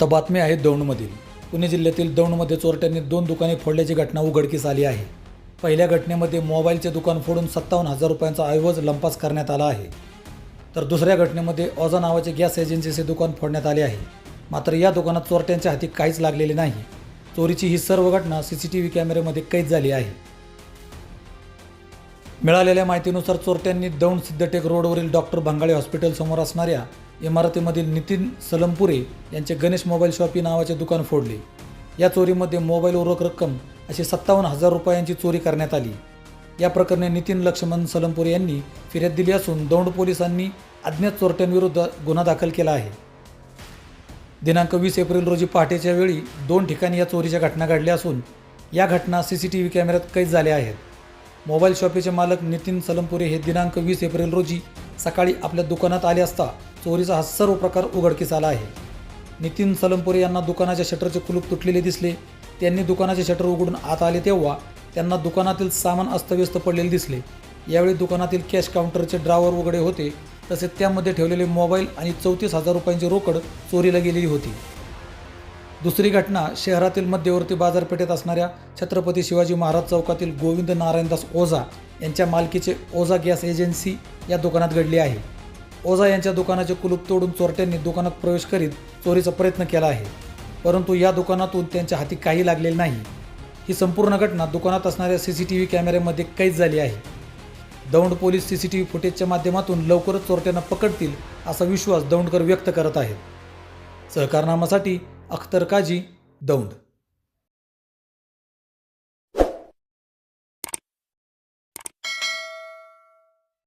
आता बातमी आहे दौंडमधील. पुणे जिल्ह्यातील दौंडमध्ये चोरट्यांनी दोन दुकाने फोडल्याची घटना उघडकीस आली आहे. पहिल्या घटनेमध्ये मोबाईलचे दुकान फोडून सत्तावन्न हजार रुपयांचा ऐवज लंपास करण्यात आला आहे. तर दुसऱ्या घटनेमध्ये ओझा नावाचे गॅस एजन्सीचे दुकान फोडण्यात आले आहे. मात्र या दुकानात चोरट्यांच्या हाती काहीच लागलेले नाही. चोरीची ही सर्व घटना सी सी टी व्ही कॅमेऱ्यामध्ये कैद झाली आहे. मिळालेल्या माहितीनुसार चोरट्यांनी दौंड सिद्धटेक रोडवरील डॉक्टर भंगाळे हॉस्पिटलसमोर असणाऱ्या इमारतीमधील नितीन सलमपुरे यांचे गणेश मोबाईल शॉपी नावाचे दुकान फोडले. या चोरीमध्ये मोबाईल उर्वक रक्कम अशी सत्तावन्न हजार रुपयांची चोरी करण्यात आली. या प्रकरणी नितीन लक्ष्मण सलमपुरे यांनी फिर्याद दिली असून दौंड पोलिसांनी अज्ञात चोरट्यांविरुद्ध गुन्हा दाखल केला आहे. दिनांक वीस एप्रिल रोजी पहाटेच्या वेळी दोन ठिकाणी या चोरीच्या घटना घडल्या असून या घटना सी सी टी व्ही कॅमेऱ्यात कैद झाल्या आहेत. मोबाईल शॉपीचे मालक नितीन सलमपुरे हे दिनांक वीस एप्रिल रोजी सकाळी आपल्या दुकानात आले असता चोरीचा हा सर्व प्रकार उघडकीस आला आहे. नितीन सलमपुरे यांना दुकानाच्या शटरचे कुलूप तुटलेले दिसले. त्यांनी दुकानाचे शटर उघडून आत आले तेव्हा त्यांना दुकानातील सामान अस्तव्यस्त पडलेले दिसले. यावेळी दुकानातील कॅश काउंटरचे ड्रावर उघडे होते. तसेच त्यामध्ये ठेवलेले मोबाईल आणि चौतीस हजार रुपयांची रोकड चोरीला गेलेली होती. दुसरी घटना शहरातील मध्यवर्ती बाजारपेठेत असणाऱ्या छत्रपती शिवाजी महाराज चौकातील गोविंद नारायणदास ओझा यांच्या मालकीचे ओझा गॅस एजन्सी या दुकानात घडली आहे. ओझा यांच्या दुकानाचे कुलूप तोडून चोरट्यांनी दुकानात प्रवेश करीत चोरीचा प्रयत्न केला आहे. परंतु या दुकानातून त्यांच्या हाती काही लागलेले नाही. ही संपूर्ण घटना दुकानात असणाऱ्या सी सी टी व्ही कॅमेऱ्यामध्ये कैद झाली आहे. Daund police C C T V फुटेजच्या माध्यमातून लवकरच चोरट्यांना पकडतील असा विश्वास दौंडकर व्यक्त करत आहेत. सहकारनामासाठी अख्तर काजी दौंड.